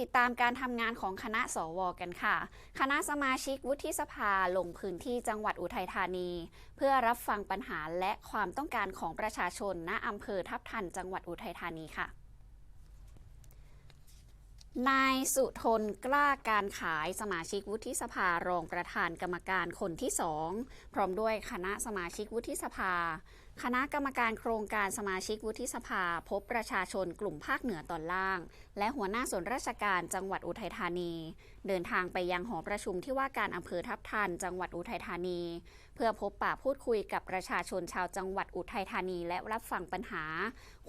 ติดตามการทำงานของคณะสวกันค่ะ คณะสมาชิกวุฒิสภาลงพื้นที่จังหวัดอุทัยธานี เพื่อรับฟังปัญหาและความต้องการของประชาชนณอำเภอทับทันจังหวัดอุทัยธานีค่ะนายสุทนกล้าการขายสมาชิกวุฒิสภารองประธานกรรมการคนที่สองพร้อมด้วยคณะสมาชิกวุฒิสภา คณะกรรมการโครงการสมาชิกวุฒิสภา พบประชาชนกลุ่มภาคเหนือตอนล่าง และหัวหน้าส่วนราชการจังหวัดอุทัยธานี เดินทางไปยังหอประชุมที่ว่าการอำเภอทับทันจังหวัดอุทัยธานี เพื่อพบปะพูดคุยกับประชาชนชาวจังหวัดอุทัยธานี และรับฟังปัญหา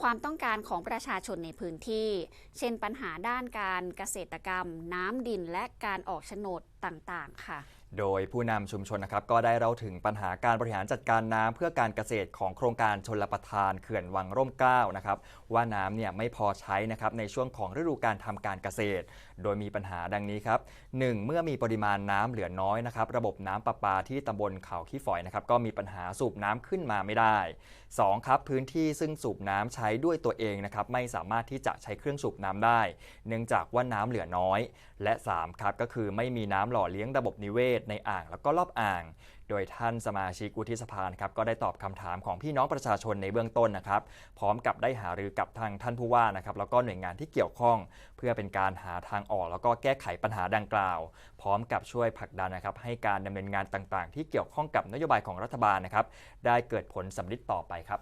ความต้องการของประชาชนในพื้นที่ เช่นปัญหาด้านการเกษตรกรรม น้ำดินและการออกโฉนดต่างๆ ค่ะ โดยผู้นำชุมชนนะครับก็ได้เล่าถึงปัญหาการบริหารจัดการน้ำเพื่อการเกษตรของโครงการชนลประทานเขื่อนวังร่มเกล้านะครับว่าน้ำเนี่ยไม่พอใช้นะครับในช่วงของฤดูการทำการเกษตร โดยมีปัญหาดังนี้ครับ 1. เมื่อมีปริมาณน้ำเหลือน้อยนะครับระบบน้ำประปาที่ตำบลเขาขี้ฝอยนะครับก็มีปัญหาสูบน้ำขึ้นมาไม่ได้ 2. ครับพื้นที่ซึ่งสูบน้ำใช้ด้วยตัวเองนะครับไม่สามารถที่จะใช้เครื่องสูบน้ำได้ เนื่องจากว่าน้ำเหลือน้อย และ 3 ครับก็คือไม่มีน้ำหล่อเลี้ยงระบบนิเวศในอ่างแล้วก็รอบอ่าง โดยท่านสมาชิกวุฒิสภานครับก็ได้ตอบคำถามของพี่น้องประชาชนในเบื้องต้นนะครับพร้อมกับได้หารือกับทางท่านผู้ว่านะครับแล้วก็หน่วยงานที่เกี่ยวข้อง เพื่อเป็นการหาทางออก แล้วก็แก้ไขปัญหาดังกล่าว พร้อมกับช่วยผลักดันนะครับให้การดำเนินงานต่างๆ ที่เกี่ยวข้องกับนโยบายของรัฐบาลนะครับได้เกิดผลสำลิดต่อไปครับ